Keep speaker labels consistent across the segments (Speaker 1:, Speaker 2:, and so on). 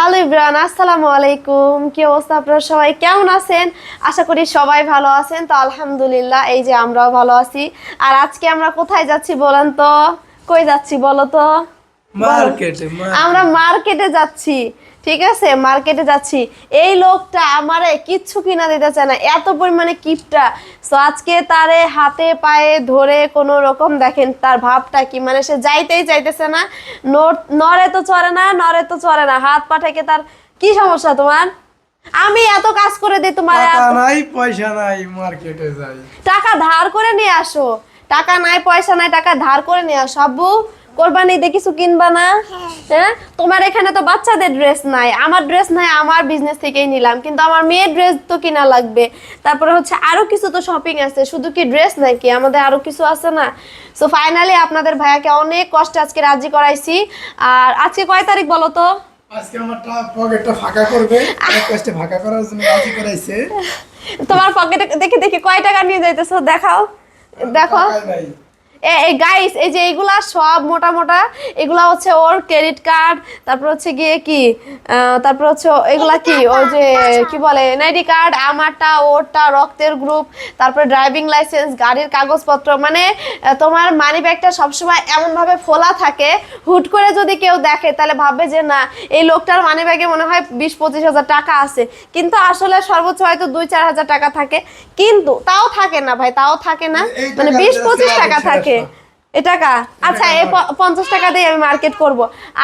Speaker 1: Hello Ibran আসসালামু আলাইকুম কি অবস্থা? আপনারা সবাই কেমন আছেন? আশা করি সবাই ভালো আছেন। তো আলহামদুলিল্লাহ এই যে আমরাও ভালো আছি। আর আজকে আমরা কোথায় যাচ্ছি বলেন তো? কই যাচ্ছি বলো তো?
Speaker 2: মার্কেটে
Speaker 1: আমরা মার্কেটে যাচ্ছি। ঠিক আছে মার্কেটে যাচ্ছি। এই লোকটা আমারে কিচ্ছু কিনা দিতে চায় না এত পরিমাণে কিপটা। তো আজকে তারে হাতে পায়ে ধরে কোনো রকম দেখেন তার ভাবটা কি? মানে সে যাইতেই চাইতেছে না। নর- তো চড়ে না নড়ে তো চড়ে না। হাত পা থেকে তার কি সমস্যা তোমার? আমি এত কাজ করে দিই তোমার
Speaker 2: টাকা নাই পয়সা নাই মার্কেটে যাই।
Speaker 1: টাকা ধার করে নিয়ে আসো। টাকা নাই পয়সা নাই টাকা ধার করে নিয়ে আসো। আব্বু কোরবানি দিয়ে কিছু কিনবা না? হ্যাঁ। তোমার এখানে তো বাচ্চাদের ড্রেস নাই। আমার ড্রেস নাই আমার বিজনেস থেকেই নিলাম। কিন্তু আমার মেয়ের ড্রেস তো কিনা লাগবে। তারপরে হচ্ছে আরও কিছু তো শপিং আছে। শুধু কি ড্রেস নাকি? আমাদের আরও কিছু আছে না? সো ফাইনালি আপনাদের ভাইয়াকে অনেক কষ্টে আজকে রাজি করাইছি। আর আজকে কয় তারিখ বলো তো?
Speaker 2: আজকে আমার পকেটটা ফাঁকা করবে। অনেক কষ্টে ফাঁকা করার জন্য রাজি করাইছে।
Speaker 1: তোমার পকেটে দেখে দেখে কয় টাকা নিয়ে যাইতেছো? দেখাও। দেখো।
Speaker 2: নাই।
Speaker 1: এই গাইস এই যে এগুলা সব মোটা মোটা এগুলা হচ্ছে ওর ক্রেডিট কার্ড তারপর হচ্ছে গিয়ে কি তারপর হচ্ছে এগুলা কি ওই যে কি বলে এনআইডি কার্ড আমারটা ওরটা রক্তের গ্রুপ তারপরে ড্রাইভিং লাইসেন্স গাড়ির কাগজপত্র মানে তোমার মানি ব্যাগটা সবসময় এমনভাবে ফোলা থাকে হুট করে যদি কেউ দেখে তাহলে ভাববে যে না এই লোকটার মানি ব্যাগে মনে হয় বিশ পঁচিশ হাজার টাকা আছে। কিন্তু আসলে সর্বোচ্চ হয়তো দুই চার হাজার টাকা থাকে কিন্তু তাও থাকে না ভাই তাও থাকে না মানে বিশ পঁচিশ টাকা থাকে।
Speaker 2: ছেড়ে
Speaker 1: এ টাকা? আচ্ছা এই পঞ্চাশ টাকা দিয়ে আমি মার্কেট করব।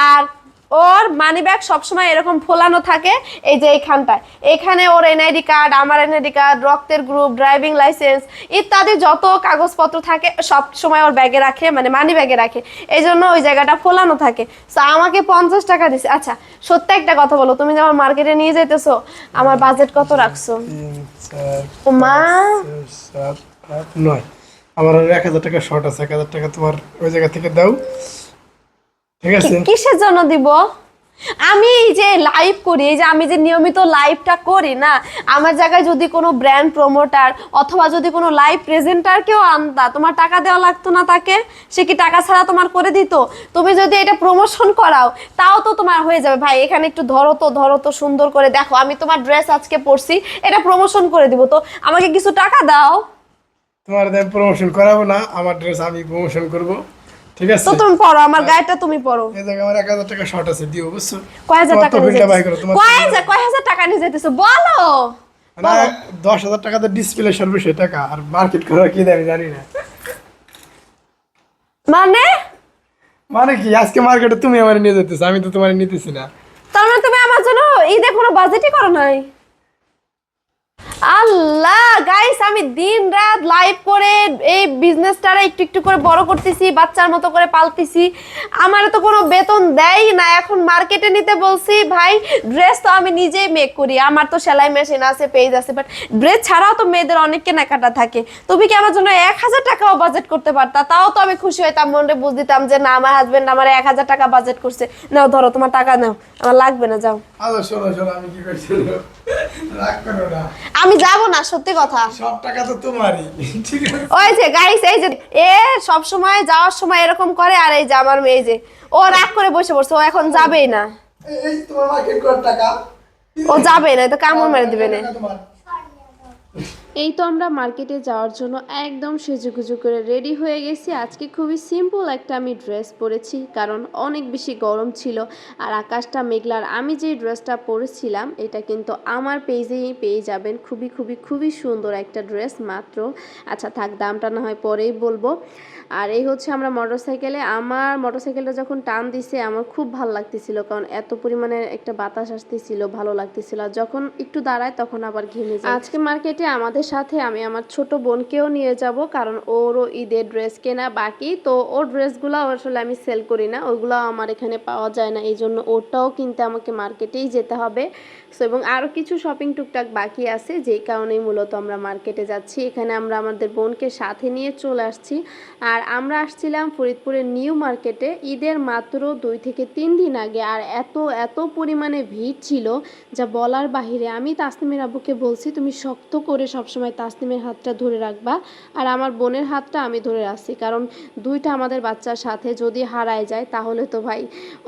Speaker 1: আর ওর মানি ব্যাগ সবসময় এরকম ফোলানো থাকে এই যে এইখানটায়। এখানে ওর এনআইডি কার্ড আমার এনআইডি কার্ড রক্তের গ্রুপ ড্রাইভিং লাইসেন্স ইত্যাদি যত কাগজপত্র থাকে সব সময় ওর ব্যাগে রাখে মানে মানি ব্যাগে রাখে। এই জন্য ওই জায়গাটা ফোলানো থাকে। তো আমাকে পঞ্চাশ টাকা দিছে। আচ্ছা সত্যি একটা কথা বলো তুমি যখন মার্কেটে নিয়ে যাইতেছো আমার বাজেট কত রাখছো? মা
Speaker 2: নয়। আমার এক হাজার টাকা শর্ট আছে এক হাজার টাকা তোমার ওই জায়গা থেকে দাও। ঠিক আছে?
Speaker 1: কিসের জন্য দিব? আমি এই যে লাইভ করি এই যে আমি যে নিয়মিত লাইভটা করি না আমার জায়গায় যদি কোনো ব্র্যান্ড প্রমোটার অথবা যদি কোনো লাইভ প্রেজেন্টার কেউ আনতা তোমার টাকা দেওয়া লাগতো না তাকে? সে কি টাকা ছাড়া তোমার করে দিত? তুমি যদি এটা প্রমোশন করাও তাও তো তোমার হয়ে যাবে। ভাই এখানে একটু ধরো তো ধরো তো সুন্দর করে। দেখো আমি তোমার ড্রেস আজকে পরছি এটা প্রমোশন করে দিব। তো আমাকে কিছু টাকা দাও।
Speaker 2: তোমার প্রমোশন করাবো না আমার ড্রেস আমি প্রমোশন করব। ঠিক আছে?
Speaker 1: তো তুমি পরো আমার গায়েটা তুমি পরো
Speaker 2: এই জায়গায় আমার এক হাজার টাকা শর্ট আছে দিও বুঝছ?
Speaker 1: কয় হাজার টাকা
Speaker 2: বিলটা বাই করো তোমার
Speaker 1: কয় হাজার কয় হাজার টাকা নিয়ে যেতেছো বলো।
Speaker 2: না দশ হাজার টাকা তো ডিসপ্লে সর্বশেষ টাকা। আর মার্কেট করা কি দেয় জানি না।
Speaker 1: মানে?
Speaker 2: মানে কি আজকে মার্কেটে তুমি আমার নিয়ে যেতেছো আমি তো তোমার নিতেছি না।
Speaker 1: তার মানে তুমি আমার জন্য ঈদে কোনো বাজেটই করো নাই? আল্লাহ গাইস আমি দিন রাত লাইভ করে এই বিজনেসটারে একটু একটু করে বড় করতেছি, বাচ্চার মতো করে পালতেছি। আমার তো কোনো বেতন দেয় না। এখন মার্কেটে নিতে বলছি, ভাই ড্রেস তো আমি নিজেই মেক করি। আমার তো সেলাই মেশিন আছে পেজ আছে বাট ড্রেস ছাড়াও তো মেয়েদের অনেক কেনাকাটা থাকে। তুমি কি আমার জন্য এক হাজার টাকাও বাজেট করতে পারতা? তাও তো আমি খুশি হইতাম মনে বুঝ দিতাম যে না, আমার হাজবেন্ড আমার এক হাজার টাকা বাজেট করছে। নাও, ধরো, তোমার টাকা নাও। আমার লাগবে না, যাও।
Speaker 2: আলো, শোনো শোনো, আমি কি করছি
Speaker 1: আমি যাব না সত্যি কথা।
Speaker 2: সব টাকা তো তোমারই। ঠিক আছে।
Speaker 1: ওই যে গাইস এই যে এ সব সময় যাওয়ার সময় এরকম করে আর এই যে আমার মেয়ে যে ও রাগ করে বসে পড়ছে ও এখন যাবেই না।
Speaker 2: এই- তোমার মার্কেট করার টাকা।
Speaker 1: ও যাবে না তো কামড় মেরে দিবে না।
Speaker 3: এই তো আমরা মার্কেটে যাওয়ার জন্য একদম সেজুগুজু করে রেডি হয়ে গেছি। আজকে খুবই সিম্পল একটা আমি ড্রেস পরেছি, কারণ অনেক বেশি গরম ছিল আর আকাশটা মেঘলার আমি যে ড্রেসটা পরেছিলাম, এটা কিন্তু আমার পেজেই পেয়ে যাবেন। খুবই খুবই খুবই সুন্দর একটা ড্রেস মাত্র। আচ্ছা থাক, দামটা না হয় পরেই বলব। আর এই হচ্ছে আমরা মোটরসাইকেলে আমার মোটরসাইকেলটা যখন টান দিছে, আমার খুব ভালো লাগতেছিল, কারণ এত পরিমাণে একটা বাতাস আসতেছিল, ভালো লাগতেছিল। যখন একটু দাঁড়ায়, তখন আবার ঘেমে যায়। আজকে মার্কেটে আমাদের সাথে আমি আমার ছোট বোনকেও নিয়ে যাব, কারণ ওরও ঈদের ড্রেস কেনা বাকি। তো ওর ড্রেসগুলো আসলে আমি সেল করি না ওইগুলো আমার এখানে পাওয়া যায় না, এই জন্য ওটাও কিনতে আমাকে মার্কেটেই যেতে হবে। সো এবং আরও কিছু শপিং টুকটাক বাকি আছে, যেই কারণেই মূলত আমরা মার্কেটে যাচ্ছি। এখানে আমরা আমাদের বোনকে সাথে নিয়ে চলে আসছি। আর আমরা আসছিলাম ফরিদপুরের নিউ মার্কেটে, ঈদের মাত্র দুই থেকে তিন দিন আগে। আর এত এত পরিমাণে ভিড় ছিল, যা বলার বাহিরে আমি তাসনিমের আব্বুকে বলছি, তুমি শক্ত করে সব
Speaker 1: সবসময় তাসনিমের হাতটা ধরে রাখবা আর আমার বোনের হাতটা আমি ধরে রাখছি। কারণ দুইটা আমাদের বাচ্চার সাথে যদি হারায় যায় তাহলে তো ভাই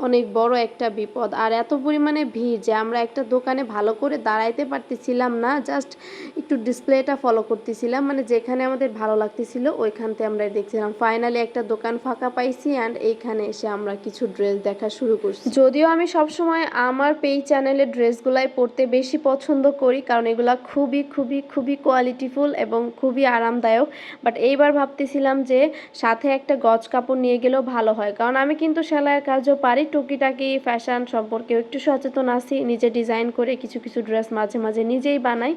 Speaker 1: অনেক বড় একটা বিপদ। আর এত পরিমাণে ভিড় যে আমরা একটা দোকানে ভালো করে দাঁড়াইতে পারতেছিলাম না জাস্ট একটু ডিসপ্লেটা ফলো করতেছিলাম মানে যেখানে আমাদের ভালো লাগতেছিল ওইখানতে আমরা দেখছিলাম। ফাইনালি একটা দোকান ফাঁকা পাইছি অ্যান্ড এইখানে এসে আমরা কিছু ড্রেস দেখা শুরু করছি। যদিও আমি সবসময় আমার পেই চ্যানেলের ড্রেসগুলাই পরতে বেশি পছন্দ করি, কারণ এগুলা খুবই খুবই খুবই কোয়ালিটিফুল এবং খুবই আরামদায়ক বাট এইবার ভাবতেছিলাম যে সাথে একটা গজ কাপড় নিয়ে গেলেও ভালো হয়। কারণ আমি কিন্তু সেলাইয়ের কাজও পারি, টুকিটাকি ফ্যাশন সম্পর্কেও একটু সচেতন আছি, নিজে ডিজাইন করে কিছু কিছু ড্রেস মাঝে মাঝে নিজেই বানাই।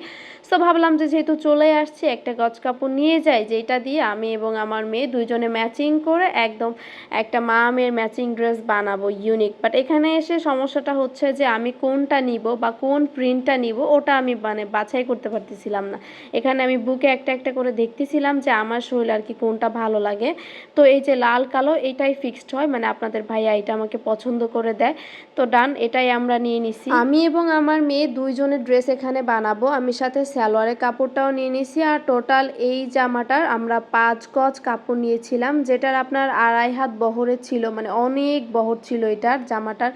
Speaker 1: সো ভাবলাম যে যেহেতু চলে আসছি, একটা গজ কাপড় নিয়ে যাই, যেটা দিয়ে আমি এবং আমার মেয়ে দুইজনে ম্যাচিং করে একদম একটা মা মেয়ের ম্যাচিং ড্রেস বানাবো ইউনিক বাট এখানে এসে সমস্যাটা হচ্ছে যে আমি কোনটা নিব বা কোন প্রিন্টটা নিব, ওটা আমি মানে বাছাই করতে পারতেছিলাম না। এখানে আমি বুকে একটা একটা করে দেখতেছিলাম যে আমার শরীর আর কি কোনটা ভালো লাগে। তো এই যে লাল, কালো, এটাই ফিক্সড হয় মানে আপনাদের ভাইয়া এটা আমাকে পছন্দ করে দেয়। তো ডান, এটাই আমরা নিয়ে নিছি। আমি এবং আমার মেয়ে দুইজনের ড্রেস এখানে বানাবো। আমি সাথে সালোয়ারের কাপড়টাও নিয়ে নিছি আর টোটাল এই জামাটার আমরা পাঁচ গজ কাপড় নিয়েছিলাম, যেটার আপনার আড়াই হাত বহরে ছিল মানে অনেক বহর ছিল এটার জামাটার।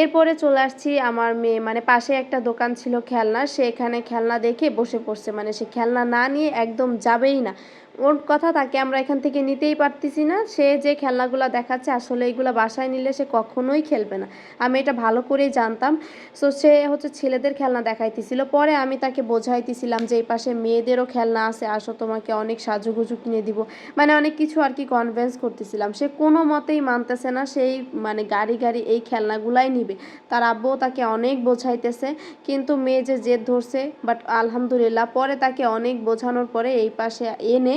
Speaker 1: এরপরে চলে আসছি আমার মেয়ে মানে পাশে একটা দোকান ছিল খেলনা সে এখানে খেলনা দেখে বসে পড়ছে মানে সে খেলনা না নিয়ে একদম যাবেই না। ওর কথা তাকে আমরা এখান থেকে নিতেই পারতেছি না। সে যে খেলনাগুলো দেখাচ্ছে, আসলে এইগুলো বাসায় নিলে সে কখনোই খেলবে না। আমি এটা ভালো করেই জানতাম। সো সে হচ্ছে ছেলেদের খেলনা দেখাইতেছিল। পরে আমি তাকে বোঝাইতেছিলাম যে, এই পাশে মেয়েদেরও খেলনা আছে, আসো তোমাকে অনেক সাজুগুজু কিনে দিব। মানে অনেক কিছু আর কি কনভেন্স করতেছিলাম। সে কোনো মতেই মানতেছে না সেই মানে গাড়ি গাড়ি এই খেলনাগুলাই নিবে। তার আব্বু তাকে অনেক বোঝাইতেছে, কিন্তু মেয়ে যে জেদ ধরছে বাট আলহামদুলিল্লাহ, পরে তাকে অনেক বোঝানোর পরে এই পাশে এনে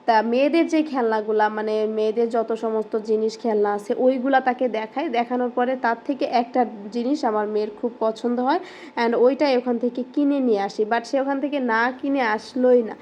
Speaker 1: তা মেয়েদের যে খেলনাগুলা মানে মেয়েদের যত সমস্ত জিনিস খেলনা আছে, ওইগুলা তাকে দেখায়। দেখানোর পরে তার থেকে একটা জিনিস আমার মেয়ের খুব পছন্দ হয় অ্যান্ড ওইটাই ওখান থেকে কিনে নিয়ে আসি। বাট সে ওখান থেকে না কিনে আসলোই না।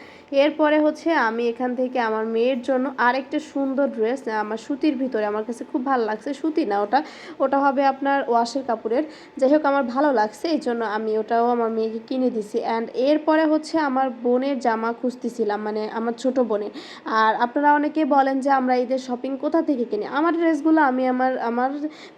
Speaker 1: এরপরে হচ্ছে আমি এখান থেকে আমার মেয়ের জন্য আরেকটা সুন্দর ড্রেস আমার সুতির ভিতরে, আমার কাছে খুব ভালো লাগছে। সুতি না ওটা ওটা হবে আপনার ওয়াশের কাপড়ের। যাই হোক, আমার ভালো লাগছে, এই জন্য আমি ওটাও আমার মেয়েকে কিনে দিছি। অ্যান্ড এরপরে হচ্ছে আমার বোনের জামা খুঁজতেছিলাম মানে আমার ছোট বোনের। আর আপনারা অনেকে বলেন যে আমরা ঈদের শপিং কোথা থেকে কিনি? আমার ড্রেসগুলো আমি আমার আমার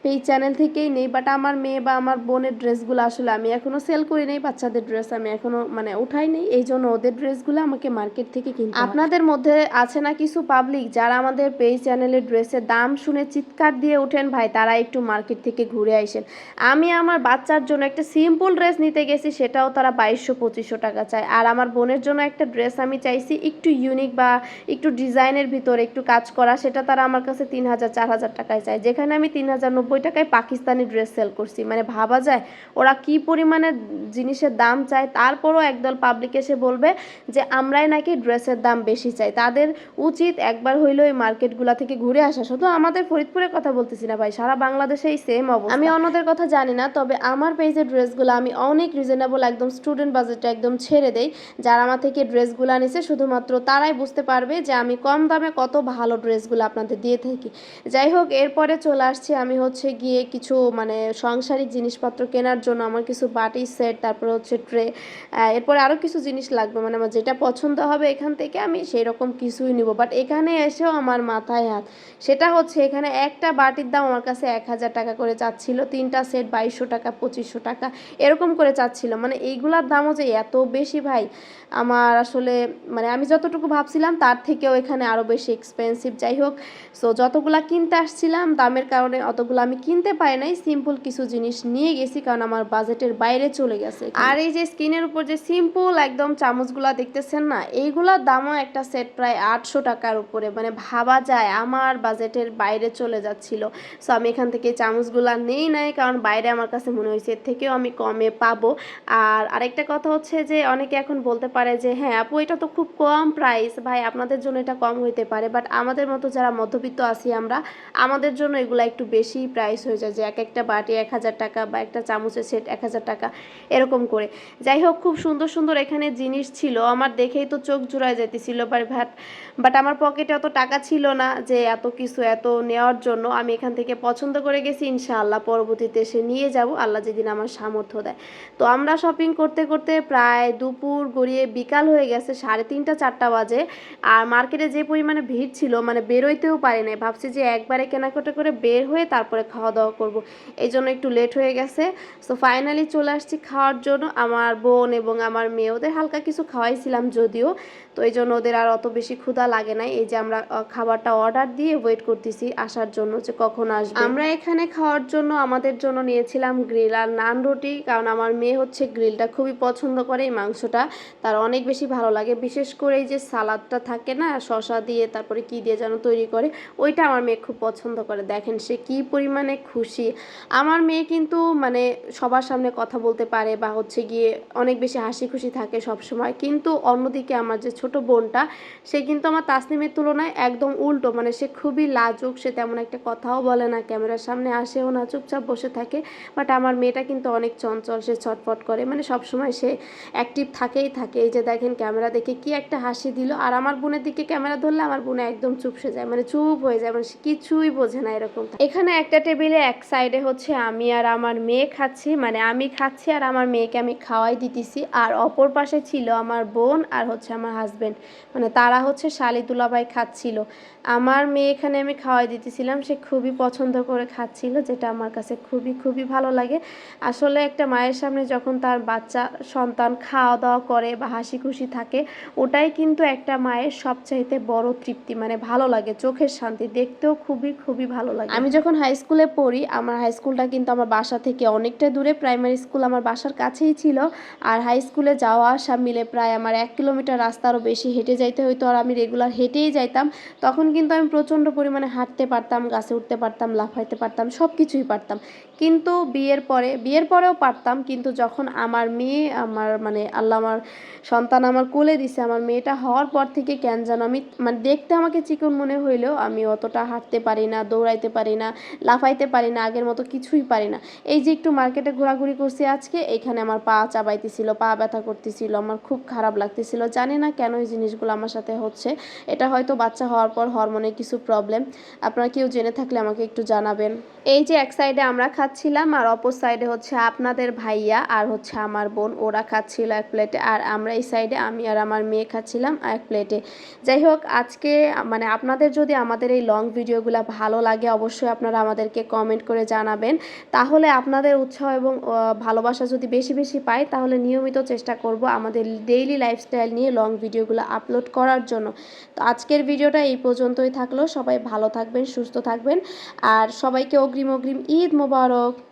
Speaker 1: পেই চ্যানেল থেকেই নেই বাট আমার মেয়ে বা আমার বোনের ড্রেসগুলো আসলে আমি এখনও সেল করি নেই, বাচ্চাদের ড্রেস আমি এখনও মানে উঠাই নেই, এই জন্য ওদের ড্রেসগুলো আমাকে মার্কেট থেকে কিনতে আপনাদের মধ্যে আছে না কিছু পাবলিক যারা আমাদের পেই চ্যানেলের ড্রেসের দাম শুনে চিৎকার দিয়ে ওঠেন, ভাই, তারা একটু মার্কেট থেকে ঘুরে আসেন। আমি আমার বাচ্চার জন্য একটা সিম্পল ড্রেস নিতে গেছি, সেটাও তারা বাইশশো, পঁচিশশো টাকা চায়। আর আমার বোনের জন্য একটা ড্রেস আমি চাইছি একটু ইউনিক বা একটু ডিজাইনের ভিতরে একটু কাজ করা, সেটা তারা আমার কাছে তিন হাজার, চার হাজার টাকায় চায়। যেখানে আমি তিন হাজার নব্বই টাকায় পাকিস্তানি ড্রেস সেল করছি। মানে ভাবা যায় ওরা কি পরিমাণে জিনিসের দাম চায়। তারপরও একদল পাবলিক এসে বলবে যে, আমরাই নাকি ড্রেসের দাম বেশি চাই। তাদের উচিত একবার হইলেও এই মার্কেটগুলা থেকে ঘুরে আসা। শুধু আমাদের ফরিদপুরের কথা বলতেছি না ভাই, সারা বাংলাদেশে এই সেম অবস্থা। আমি অন্যদের কথা জানি না, তবে আমার পেজের ড্রেসগুলো আমি অনেক রিজনেবল একদম স্টুডেন্ট বাজেটটা একদম ছেড়ে দেই। যারা আমার থেকে ড্রেসগুলো নিছে, শুধুমাত্র তারাই বুঝতে পারবে যে আমি কম দামে কত ভালো ড্রেসগুলো আপনাদের দিয়ে থাকি। যাই হোক, এরপরে চলে আসছি আমি হচ্ছে গিয়ে কিছু মানে সাংসারিক জিনিসপত্র কেনার জন্য। আমার কিছু বাটি সেট, তারপরে হচ্ছে ট্রে এরপরে আরও কিছু জিনিস লাগবে। মানে আমার যেটা পছন্দ হবে এখান থেকে আমি সেই রকম কিছুই নিব। বাট এখানে এসেও আমার মাথায় হাত। সেটা হচ্ছে এখানে একটা বাটির দাম আমার কাছে এক হাজার টাকা করে চাচ্ছিল। তিনটা সেট বাইশশো টাকা, পঁচিশশো টাকা, এরকম করে চাচ্ছিল। মানে এইগুলার দামও যে এত বেশি ভাই, আমার আসলে মানে আমি যতটুকু ভাবছিলাম তার থেকেও এখানে আরও বেশি এক্সপেন্সিভ যাই হোক সো যতগুলা কিনতে আসছিলাম, দামের কারণে অতগুলো আমি কিনতে পারি নাই। সিম্পল কিছু জিনিস নিয়ে গেছি, কারণ আমার বাজেটের বাইরে চলে গেছে। আর এই যে স্কিনের উপর যে সিম্পল একদম চামচগুলা দেখতেছেন না, এইগুলোর দামও একটা সেট প্রায় আটশো টাকার উপরে। মানে ভাবা যায়, আমার বাজেটের বাইরে চলে যাচ্ছিল। সো আমি এখান থেকে চামচগুলা নেই নাই, কারণ বাইরে আমার কাছে মনে হয়েছে, এর থেকেও আমি কমে পাবো। আর আরেকটা কথা হচ্ছে যে, অনেকে এখন বলতে পারে যে হ্যাঁ আপু, এটা তো খুব কম প্রাইস ভাই, আপনাদের আপনাদের জন্য এটা কম হইতে পারে বাট আমাদের মতো যারা মধ্যবিত্ত আছি আমরা, আমাদের জন্য এগুলো একটু বেশি প্রাইস হয়ে যায় যে এক একটা বাটি এক হাজার টাকা বা একটা চামচের সেট এক হাজার টাকা, এরকম করে। যাই হোক, খুব সুন্দর সুন্দর এখানে জিনিস ছিল, আমার দেখেই তো চোখ জুড়ায় যেতেছিল বাট বাট আমার পকেটে অত টাকা ছিল না যে এত কিছু, এত নেওয়ার জন্য। আমি এখান থেকে পছন্দ করে গেছি, ইনশাআল্লাহ পরবর্তীতে এসে নিয়ে যাব, আল্লাহ যেদিন আমার সামর্থ্য দেয়। তো আমরা শপিং করতে করতে প্রায় দুপুর গড়িয়ে বিকাল হয়ে গেছে, সাড়ে তিনটা, চারটা বাজে, আর মার্কেটে যে পরিমাণে ভিড় ছিল মানে বেরোইতেও পারি নাই। ভাবছি যে একবারে কেনাকাটা করে বের হয়ে তারপরে খাওয়া দাওয়া করব। এই জন্য একটু লেট হয়ে গেছে। সো ফাইনালি চলে আসছি খাওয়ার জন্য। আমার বোন এবং আমার মেয়ে, ওদের হালকা কিছু খাওয়াইছিলাম যদিও। তো এই জন্য ওদের আর অত বেশি ক্ষুধা লাগে নাই। এই যে আমরা খাবারটা অর্ডার দিয়ে ওয়েট করতেছি আসার জন্য যে কখন আসবে। আমরা এখানে খাওয়ার জন্য আমাদের জন্য নিয়েছিলাম গ্রিল আর নান রুটি, কারণ আমার মেয়ে হচ্ছে গ্রিলটা খুবই পছন্দ করে এই মাংসটা। তার অনেক বেশি ভালো লাগে। বিশেষ করে এই যে সালাদটা থাকে না শশা দিয়ে তারপরে কি দিয়ে যেন তৈরি করে, ওইটা আমার মেয়ে খুব পছন্দ করে। দেখেন সে কি পরিমাণে খুশি। আমার মেয়ে কিন্তু মানে সবার সামনে কথা বলতে পারে বা হচ্ছে গিয়ে অনেক বেশি হাসি খুশি থাকে সব সময় কিন্তু অন্যদিকে আমার যে ছোট বোনটা, সে কিন্তু আমার তাসনিমের তুলনায় একদম উল্টো। মানে সে খুবই লাজুক, সে তেমন একটা কথাও বলে না, ক্যামেরার সামনে আসেও না, চুপচাপ বসে থাকে। বাট আমার মেয়েটা কিন্তু অনেক চঞ্চল, সে ছটফট করে। মানে সবসময় সে অ্যাক্টিভ থাকেই থাকে। এই যে দেখেন ক্যামেরা দেখে কি একটা হাসি দিল। আর আমার বোনের দিকে ক্যামেরা ধরলে আমার বোনে একদম চুপসে যায় মানে চুপ হয়ে যায় মানে কিছুই বোঝে না এরকম। এখানে একটা টেবিলে এক সাইডে হচ্ছে আমি আর আমার মেয়ে খাচ্ছি মানে আমি খাচ্ছি আর আমার মেয়েকে আমি খাওয়াই দিতেছি, আর অপর পাশে ছিল আমার বোন আর হচ্ছে আমার হাজবেন্ড মানে তারা হচ্ছে শালি দুলাভাই খাচ্ছিল। আমার মেয়ে এখানে আমি খাওয়াই দিতেছিলাম, সে খুবই পছন্দ করে খাচ্ছিল, যেটা আমার কাছে খুবই খুবই ভালো লাগে। আসলে একটা মায়ের সামনে যখন তার বাচ্চা সন্তান খাওয়া দাওয়া করে বা হাসি খুশি থাকে, ওটাই কিন্তু একটা মায়ের সবচাইতে বড় তৃপ্তি মানে ভালো লাগে, চোখের শান্তি, দেখতেও খুবই খুবই ভালো লাগে। আমি যখন হাই স্কুলে পড়ি, আমার হাই স্কুলটা কিন্তু আমার বাসা থেকে অনেকটা দূরে প্রাইমারি স্কুল আমার বাসার কাছেই ছিল। আর হাই স্কুলে যাওয়া, আসা মিলে প্রায় আমার এক কিলোমিটার রাস্তা আরও বেশি, হেঁটে যাইতে হইতো আর আমি রেগুলার হেঁটেই যাইতাম। তখন কিন্তু আমি প্রচণ্ড পরিমাণে হাঁটতে পারতাম, গাছে উঠতে পারতাম, লাফাইতে পারতাম সব কিছুই পারতাম। কিন্তু বিয়ের পরে, বিয়ের পরেও পারতাম, কিন্তু যখন আমার মেয়ে আমার মানে আল্লাহ আমার সন্তান আমার কোলে দিছে, আমার মেয়েটা হওয়ার পর থেকে কেন যেন আমি মানে দেখতে আমাকে চিকন মনে হইলেও আমি অতটা হাঁটতে পারি না, দৌড়াইতে পারি না, লাফাইতে পারি না, আগের মতো কিছুই পারি না। এই যে একটু মার্কেটে ঘোরাঘুরি করছি আজকে, এখানে আমার পা চাবাইতেছিল, পা ব্যথা করতেছিল, আমার খুব খারাপ লাগতেছিল। জানি না কেন এই জিনিসগুলো আমার সাথে হচ্ছে, এটা হয়তো বাচ্চা হওয়ার পর হরমোনের কিছু প্রবলেম আপনারা কেউ জেনে থাকলে আমাকে একটু জানাবেন। এই যে এক সাইডে আমরা খাচ্ছিলাম, আর অপর সাইডে হচ্ছে আপনাদের ভাইয়া আর হচ্ছে আমার বোন। ওরা খাচ্ছিল এক প্লেটে আর আমরা এই সাইডে আমি আর আমার মেয়ে খাচ্ছিলাম এক প্লেটে যাই হোক, আজকে মানে আপনাদের যদি আমাদের এই লং ভিডিওগুলো ভালো লাগে, অবশ্যই আপনারা আমাদেরকে কমেন্ট করে জানাবেন। তাহলে আপনাদের উৎসাহ এবং ভালোবাসা যদি বেশি বেশি পাই, তাহলে নিয়মিত চেষ্টা করব আমাদের ডেইলি লাইফস্টাইল নিয়ে লং ভিডিওগুলো আপলোড করার জন্য। তো আজকের ভিডিওটা এই পর্যন্তই থাকল। সবাই ভালো থাকবেন, সুস্থ থাকবেন। আর সবাইকে অগ্রিম অগ্রিম ঈদ মোবারক। được.